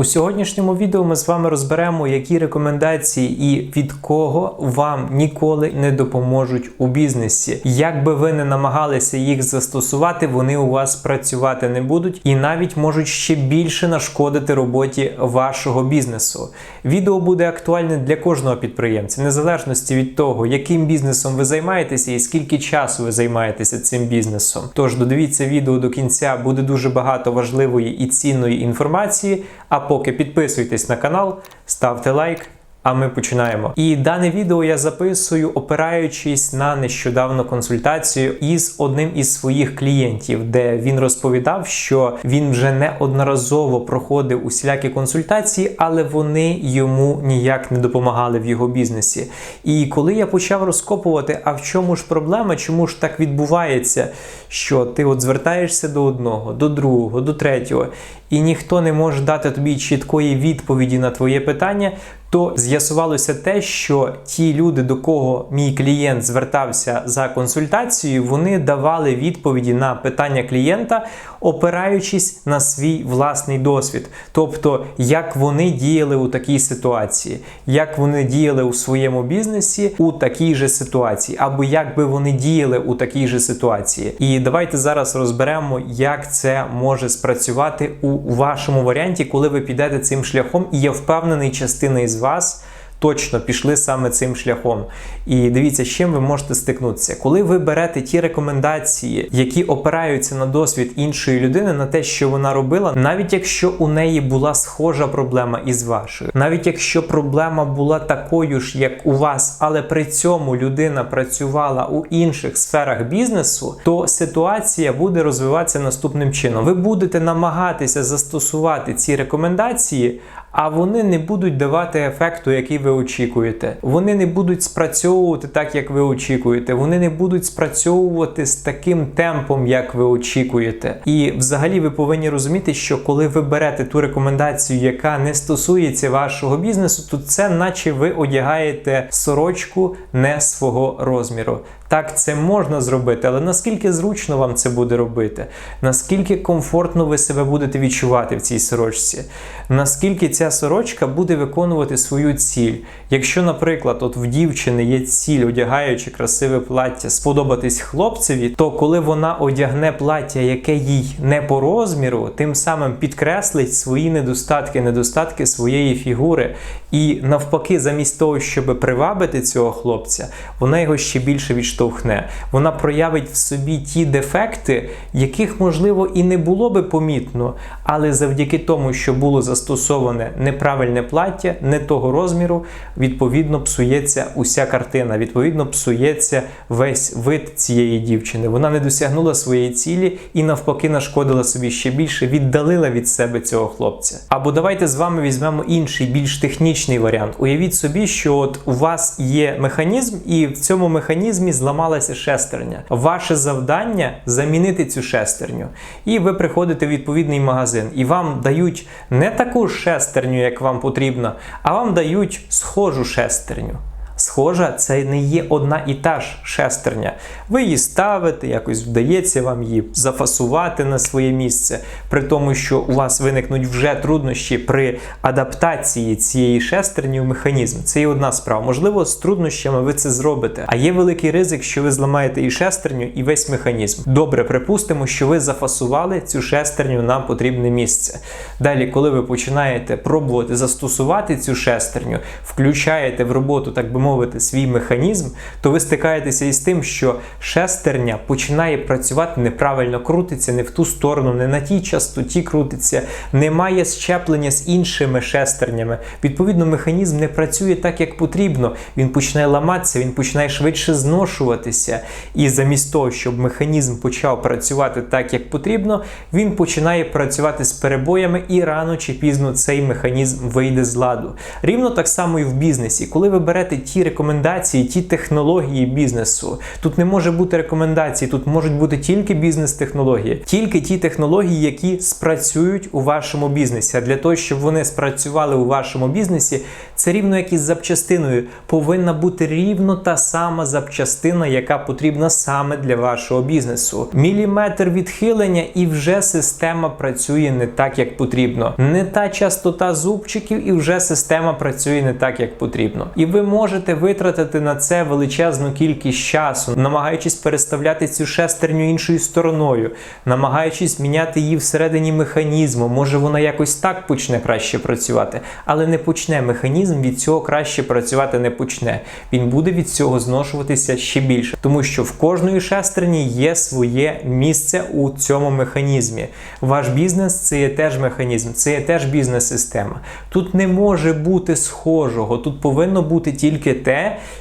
У сьогоднішньому відео ми з вами розберемо, які рекомендації і від кого вам ніколи не допоможуть у бізнесі. Як би ви не намагалися їх застосувати, вони у вас працювати не будуть і навіть можуть ще більше нашкодити роботі вашого бізнесу. Відео буде актуальне для кожного підприємця, незалежності від того, яким бізнесом ви займаєтеся і скільки часу ви займаєтеся цим бізнесом. Тож додивіться відео до кінця, буде дуже багато важливої і цінної інформації. А поки підписуйтесь на канал, ставте лайк. А ми починаємо. І дане відео я записую, опираючись на нещодавну консультацію із одним із своїх клієнтів, де він розповідав, що він вже неодноразово проходив усілякі консультації, але вони йому ніяк не допомагали в його бізнесі. І коли я почав розкопувати, а в чому ж проблема, чому ж так відбувається, що ти от звертаєшся до одного, до другого, до третього, і ніхто не може дати тобі чіткої відповіді на твоє питання, то з'ясувалося те, що ті люди, до кого мій клієнт звертався за консультацією, вони давали відповіді на питання клієнта, опираючись на свій власний досвід. Тобто, як вони діяли у такій ситуації, як вони діяли у своєму бізнесі у такій же ситуації, або як би вони діяли у такій же ситуації. І давайте зараз розберемо, як це може спрацювати у вашому варіанті, коли ви підете цим шляхом, і я впевнений, частина із вас. Точно пішли саме цим шляхом. І дивіться, з чим ви можете стикнутися. Коли ви берете ті рекомендації, які опираються на досвід іншої людини, на те, що вона робила, навіть якщо у неї була схожа проблема із вашою, навіть якщо проблема була такою ж, як у вас, але при цьому людина працювала у інших сферах бізнесу, то ситуація буде розвиватися наступним чином. Ви будете намагатися застосувати ці рекомендації. А вони не будуть давати ефекту, який ви очікуєте. Вони не будуть спрацьовувати так, як ви очікуєте. Вони не будуть спрацьовувати з таким темпом, як ви очікуєте. І взагалі ви повинні розуміти, що коли ви берете ту рекомендацію, яка не стосується вашого бізнесу, то це наче ви одягаєте сорочку не свого розміру. Так, це можна зробити, але наскільки зручно вам це буде робити? Наскільки комфортно ви себе будете відчувати в цій сорочці? Наскільки ця сорочка буде виконувати свою ціль? Якщо, наприклад, от в дівчини є ціль, одягаючи красиве плаття, сподобатись хлопцеві, то коли вона одягне плаття, яке їй не по розміру, тим самим підкреслить свої недостатки, недостатки своєї фігури. І навпаки, замість того, щоб привабити цього хлопця, вона його ще більше відштовхне. Вона проявить в собі ті дефекти, яких, можливо, і не було би помітно, але завдяки тому, що було застосоване неправильне плаття, не того розміру, відповідно псується уся картина, відповідно псується весь вид цієї дівчини. Вона не досягнула своєї цілі і навпаки нашкодила собі ще більше, віддалила від себе цього хлопця. Або давайте з вами візьмемо інший, більш технічний варіант. Уявіть собі, що от у вас є механізм, і в цьому механізмі зламалася шестерня. Ваше завдання замінити цю шестерню. І ви приходите в відповідний магазин, і вам дають не таку шестерню, як вам потрібно, а вам дають схожу шестерню. Схожа, це не є одна і та ж шестерня. Ви її ставите, якось вдається вам її зафасувати на своє місце, при тому, що у вас виникнуть вже труднощі при адаптації цієї шестерні в механізм. Це є одна справа. Можливо, з труднощами ви це зробите. А є великий ризик, що ви зламаєте і шестерню, і весь механізм. Добре, припустимо, що ви зафасували цю шестерню на потрібне місце. Далі, коли ви починаєте пробувати застосувати цю шестерню, включаєте в роботу, так би мовити, мовити, свій механізм, то ви стикаєтеся із тим, що шестерня починає працювати неправильно, крутиться не в ту сторону, не на тій частоті крутиться, немає щеплення з іншими шестернями. Відповідно, механізм не працює так, як потрібно. Він починає ламатися, він починає швидше зношуватися. І замість того, щоб механізм почав працювати так, як потрібно, він починає працювати з перебоями, і рано чи пізно цей механізм вийде з ладу. Рівно так само і в бізнесі, коли ви берете ті рекомендації, ті технології бізнесу. Тут не може бути рекомендацій, тут можуть бути тільки бізнес-технології, тільки ті технології, які спрацюють у вашому бізнесі. А для того, щоб вони спрацювали у вашому бізнесі, це рівно як із запчастиною. Повинна бути рівно та сама запчастина, яка потрібна саме для вашого бізнесу. Міліметр відхилення, і вже система працює не так, як потрібно. Не та частота зубчиків, і вже система працює не так, як потрібно. І ви можете витратити на це величезну кількість часу, намагаючись переставляти цю шестерню іншою стороною, намагаючись міняти її всередині механізму. Може вона якось так почне краще працювати, але не почне. Механізм від цього краще працювати не почне. Він буде від цього зношуватися ще більше, тому що в кожної шестерні є своє місце у цьому механізмі. Ваш бізнес це є теж механізм, це є теж бізнес-система. Тут не може бути схожого, тут повинно бути тільки те,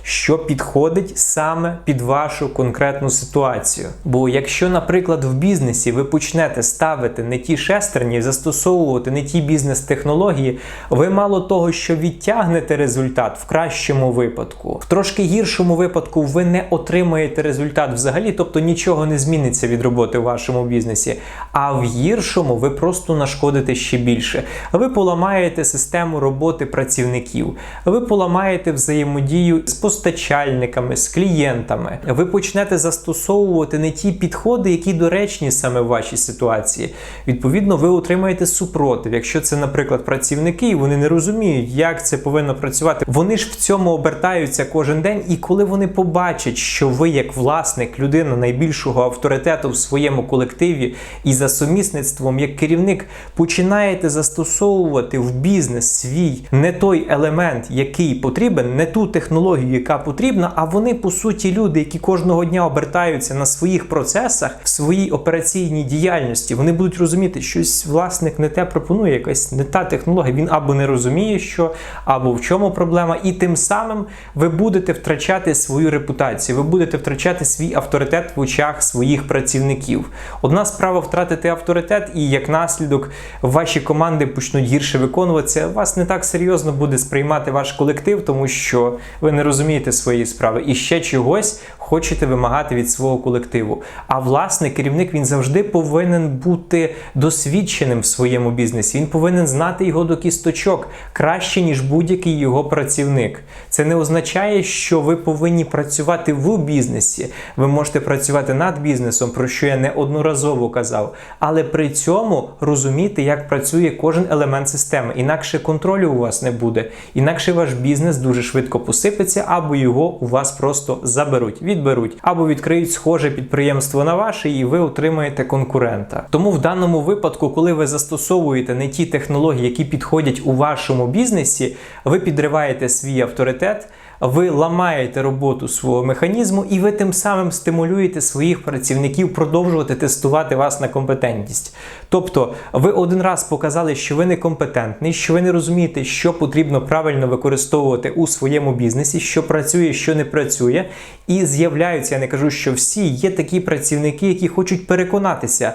що підходить саме під вашу конкретну ситуацію. Бо якщо, наприклад, в бізнесі ви почнете ставити не ті шестерні, застосовувати не ті бізнес-технології, ви мало того, що відтягнете результат в кращому випадку, в трошки гіршому випадку ви не отримаєте результат взагалі, тобто нічого не зміниться від роботи в вашому бізнесі. А в гіршому ви просто нашкодите ще більше. Ви поламаєте систему роботи працівників, ви поламаєте взаємодію з постачальниками, з клієнтами. Ви почнете застосовувати не ті підходи, які доречні саме в вашій ситуації. Відповідно, ви отримаєте супротив. Якщо це, наприклад, працівники, і вони не розуміють, як це повинно працювати. Вони ж в цьому обертаються кожен день, і коли вони побачать, що ви, як власник, людина найбільшого авторитету в своєму колективі, і за сумісництвом, як керівник, починаєте застосовувати в бізнес свій не той елемент, який потрібен, не ту технологію, яка потрібна, а вони по суті люди, які кожного дня обертаються на своїх процесах, в своїй операційній діяльності, вони будуть розуміти, що щось власник не те пропонує, якась не та технологія. Він або не розуміє, що, або в чому проблема, і тим самим ви будете втрачати свою репутацію, ви будете втрачати свій авторитет в очах своїх працівників. Одна справа втратити авторитет, і як наслідок ваші команди почнуть гірше виконуватися. Вас не так серйозно буде сприймати ваш колектив, тому що ви не розумієте своєї справи і ще чогось хочете вимагати від свого колективу. А власне керівник він завжди повинен бути досвідченим в своєму бізнесі. Він повинен знати його до кісточок краще, ніж будь-який його працівник. Це не означає, що ви повинні працювати в бізнесі. Ви можете працювати над бізнесом, про що я неодноразово казав, але при цьому розуміти, як працює кожен елемент системи. Інакше контролю у вас не буде, інакше ваш бізнес дуже швидко посипеться, або його у вас просто заберуть, відберуть, або відкриють схоже підприємство на ваше, і ви отримаєте конкурента. Тому в даному випадку, коли ви застосовуєте не ті технології, які підходять у вашому бізнесі, ви підриваєте свій авторитет. Ви ламаєте роботу свого механізму, і ви тим самим стимулюєте своїх працівників продовжувати тестувати вас на компетентність. Тобто, ви один раз показали, що ви некомпетентний, що ви не розумієте, що потрібно правильно використовувати у своєму бізнесі, що працює, що не працює. І з'являються, я не кажу, що всі є такі працівники, які хочуть переконатися,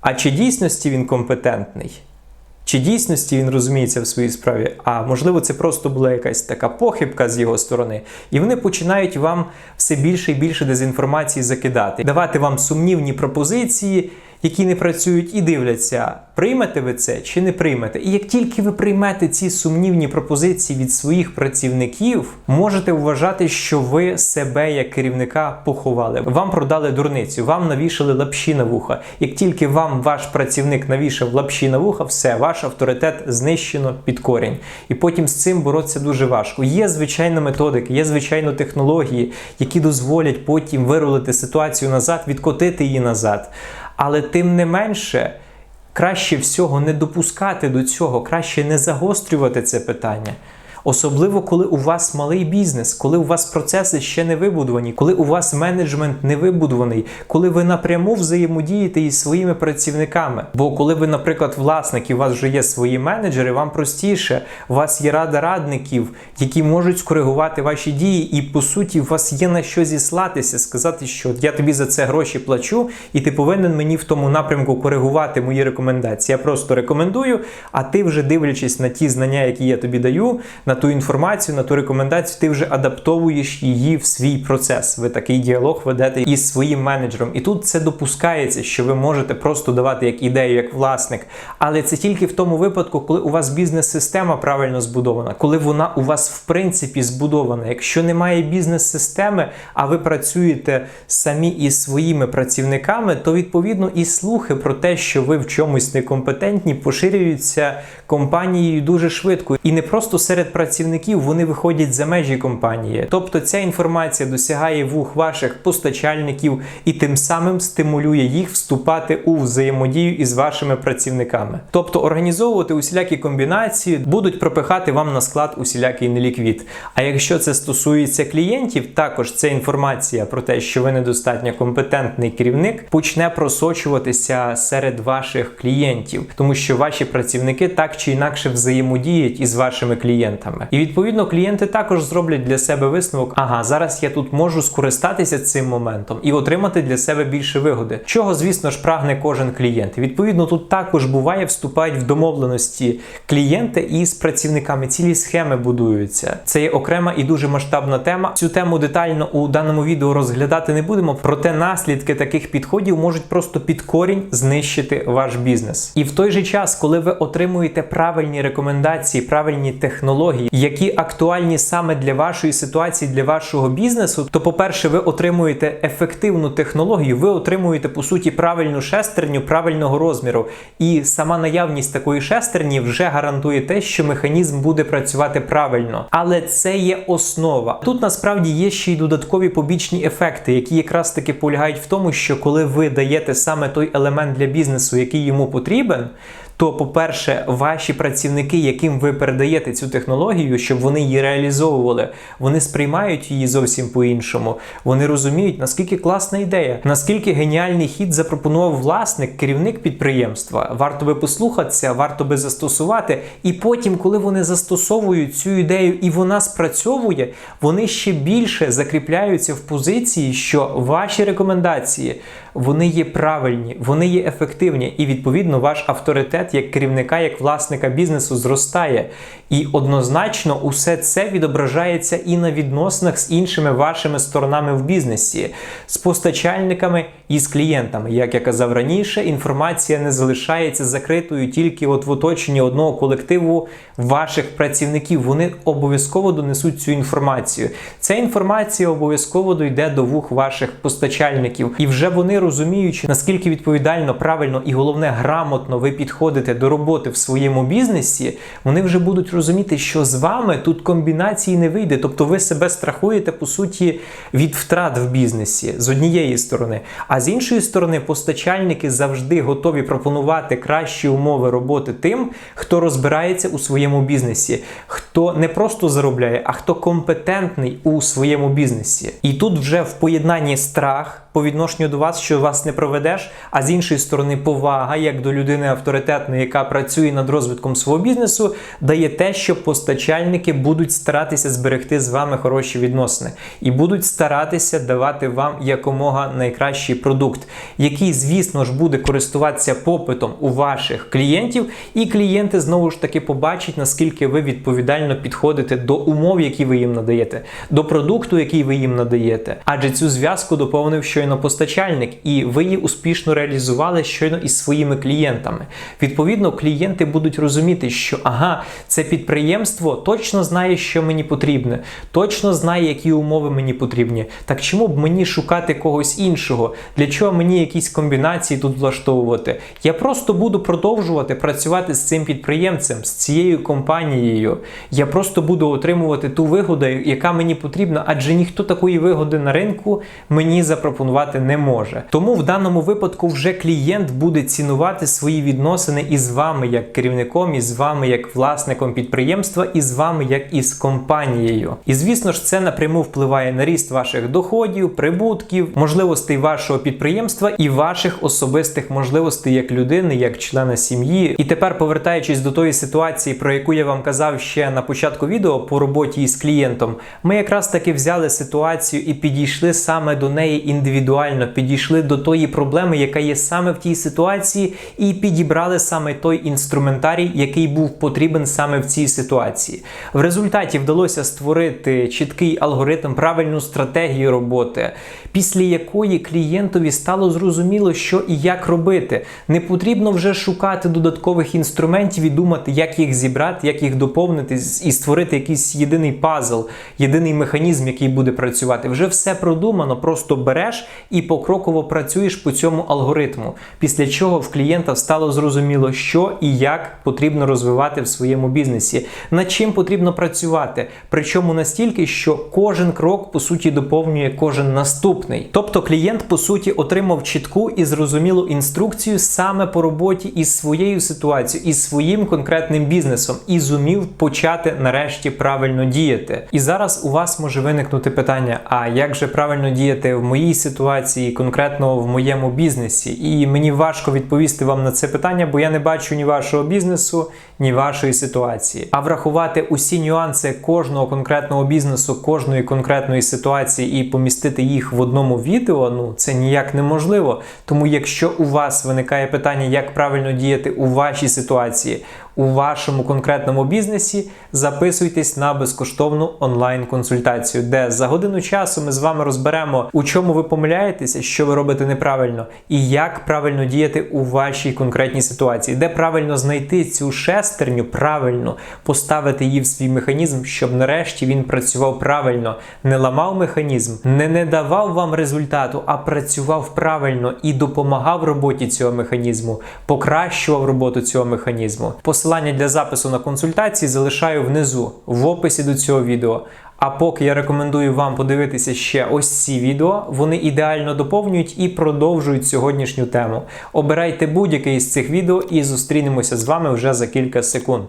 а чи дійсності він компетентний. Чи дійсності він розуміється в своїй справі, а можливо, це просто була якась така похибка з його сторони, і вони починають вам все більше і більше дезінформації закидати, давати вам сумнівні пропозиції, які не працюють, і дивляться, приймете ви це чи не приймете. І як тільки ви приймете ці сумнівні пропозиції від своїх працівників, можете вважати, що ви себе як керівника поховали. Вам продали дурницю, вам навішали лапші на вуха. Як тільки вам ваш працівник навішав лапші на вуха, все, ваш авторитет знищено під корінь. І потім з цим боротися дуже важко. Є звичайна методика, є звичайно технології, які дозволять потім вирулити ситуацію назад, відкотити її назад. Але тим не менше, краще всього не допускати до цього, краще не загострювати це питання. Особливо, коли у вас малий бізнес, коли у вас процеси ще не вибудовані, коли у вас менеджмент не вибудований, коли ви напряму взаємодієте із своїми працівниками. Бо коли ви, наприклад, власник і у вас вже є свої менеджери, вам простіше, у вас є рада радників, які можуть скоригувати ваші дії, і по суті, у вас є на що зіслатися, сказати, що я тобі за це гроші плачу, і ти повинен мені в тому напрямку коригувати мої рекомендації. Я просто рекомендую, а ти вже дивлячись на ті знання, які я тобі даю. На ту інформацію, на ту рекомендацію, ти вже адаптовуєш її в свій процес. Ви такий діалог ведете із своїм менеджером. І тут це допускається, що ви можете просто давати як ідею, як власник. Але це тільки в тому випадку, коли у вас бізнес-система правильно збудована, коли вона у вас в принципі збудована. Якщо немає бізнес-системи, а ви працюєте самі із своїми працівниками, то відповідно і слухи про те, що ви в чомусь некомпетентні, поширюються компанією дуже швидко. І не просто серед працівників вони виходять за межі компанії. Тобто ця інформація досягає вух ваших постачальників і тим самим стимулює їх вступати у взаємодію із вашими працівниками. Тобто організовувати усілякі комбінації будуть пропихати вам на склад усілякий неліквід. А якщо це стосується клієнтів, також ця інформація про те, що ви недостатньо компетентний керівник, почне просочуватися серед ваших клієнтів, тому що ваші працівники так чи інакше взаємодіють із вашими клієнтами. І відповідно клієнти також зроблять для себе висновок: ага, зараз я тут можу скористатися цим моментом і отримати для себе більше вигоди. Чого, звісно ж, прагне кожен клієнт. Відповідно, тут також буває, вступають в домовленості клієнти із працівниками. Цілі схеми будуються. Це є окрема і дуже масштабна тема. Цю тему детально у даному відео розглядати не будемо. Проте наслідки таких підходів можуть просто під корінь знищити ваш бізнес. І в той же час, коли ви отримуєте правильні рекомендації, правильні технології, які актуальні саме для вашої ситуації, для вашого бізнесу, то, по-перше, ви отримуєте ефективну технологію, ви отримуєте по суті правильну шестерню правильного розміру. І сама наявність такої шестерні вже гарантує те, що механізм буде працювати правильно. Але це є основа. Тут насправді є ще й додаткові побічні ефекти, які якраз таки полягають в тому, що коли ви даєте саме той елемент для бізнесу, який йому потрібен. То, по-перше, ваші працівники, яким ви передаєте цю технологію, щоб вони її реалізовували, вони сприймають її зовсім по-іншому. Вони розуміють, наскільки класна ідея, наскільки геніальний хід запропонував власник, керівник підприємства. Варто би послухатися, варто би застосувати. І потім, коли вони застосовують цю ідею і вона спрацьовує, вони ще більше закріпляються в позиції, що ваші рекомендації вони є правильні, вони є ефективні, і відповідно ваш авторитет як керівника, як власника бізнесу зростає. І однозначно усе це відображається і на відносинах з іншими вашими сторонами в бізнесі, з постачальниками і з клієнтами. Як я казав раніше, інформація не залишається закритою тільки от в оточенні одного колективу ваших працівників. Вони обов'язково донесуть цю інформацію. Ця інформація обов'язково дойде до вух ваших постачальників, і вже вони розуміючи, наскільки відповідально, правильно і головне грамотно ви підходите до роботи в своєму бізнесі, вони вже будуть розуміти, що з вами тут комбінації не вийде. Тобто ви себе страхуєте по суті від втрат в бізнесі з однієї сторони. А з іншої сторони, постачальники завжди готові пропонувати кращі умови роботи тим, хто розбирається у своєму бізнесі, хто не просто заробляє, а хто компетентний у своєму бізнесі. І тут вже в поєднанні страх по відношенню до вас, що вас не проведеш, а з іншої сторони, повага як до людини авторитетної, яка працює над розвитком свого бізнесу, дає те, що постачальники будуть старатися зберегти з вами хороші відносини і будуть старатися давати вам якомога найкращий продукт, який, звісно ж, буде користуватися попитом у ваших клієнтів, і клієнти знову ж таки побачать, наскільки ви відповідально підходите до умов, які ви їм надаєте, до продукту, який ви їм надаєте. Адже цю зв'язку доповнив, щойно постачальник, і ви її успішно реалізували щойно із своїми клієнтами. Відповідно, клієнти будуть розуміти, що ага, це підприємство точно знає, що мені потрібне, точно знає, які умови мені потрібні. Так чому б мені шукати когось іншого? Для чого мені якісь комбінації тут влаштовувати? Я просто буду продовжувати працювати з цим підприємцем, з цією компанією. Я просто буду отримувати ту вигоду, яка мені потрібна, адже ніхто такої вигоди на ринку мені запропонувати не може. Тому в даному випадку вже клієнт буде цінувати свої відносини із вами як керівником, із вами як власником підприємства, і з вами як із компанією. І звісно ж, це напряму впливає на ріст ваших доходів, прибутків, можливостей вашого підприємства і ваших особистих можливостей як людини, як члена сім'ї. І тепер, повертаючись до тої ситуації, про яку я вам казав ще на початку відео по роботі із клієнтом, ми якраз таки взяли ситуацію і підійшли саме до неї індивідуально, підійшли до тої проблеми, яка є саме в тій ситуації, і підібрали саме той інструментарій, який був потрібен саме в цій ситуації. В результаті вдалося створити чіткий алгоритм, правильну стратегію роботи, після якої клієнтові стало зрозуміло, що і як робити. Не потрібно вже шукати додаткових інструментів і думати, як їх зібрати, як їх доповнити і створити якийсь єдиний пазл, єдиний механізм, який буде працювати. Вже все продумано, просто береш і покроково працюєш по цьому алгоритму. Після чого в клієнта стало зрозуміло, що і як потрібно розвивати в своєму бізнесі, над чим потрібно працювати. Причому настільки, що кожен крок по суті доповнює кожен наступний. Тобто клієнт по суті отримав чітку і зрозумілу інструкцію саме по роботі із своєю ситуацією, із своїм конкретним бізнесом, і зумів почати нарешті правильно діяти. І зараз у вас може виникнути питання: а як же правильно діяти в моїй ситуації, конкретно в моєму бізнесі? І мені важко відповісти вам на це питання, бо я не бачу ні вашого бізнесу, ні вашої ситуації. А врахувати усі нюанси кожного конкретного бізнесу, кожної конкретної ситуації і помістити їх в одному відео, ну це ніяк неможливо. Тому, якщо у вас виникає питання, як правильно діяти у вашій ситуації, у вашому конкретному бізнесі, записуйтесь на безкоштовну онлайн-консультацію, де за годину часу ми з вами розберемо, у чому ви помиляєтеся, що ви робите неправильно, і як правильно діяти у вашій конкретній ситуації, де правильно знайти цю шестерню, правильно поставити її в свій механізм, щоб нарешті він працював правильно, не ламав механізм, не не давав вам результату, а працював правильно і допомагав роботі цього механізму, покращував роботу цього механізму. Посилання для запису на консультації залишаю внизу в описі до цього відео. А поки я рекомендую вам подивитися ще ось ці відео, вони ідеально доповнюють і продовжують сьогоднішню тему. Обирайте будь-яке із цих відео і зустрінемося з вами вже за кілька секунд.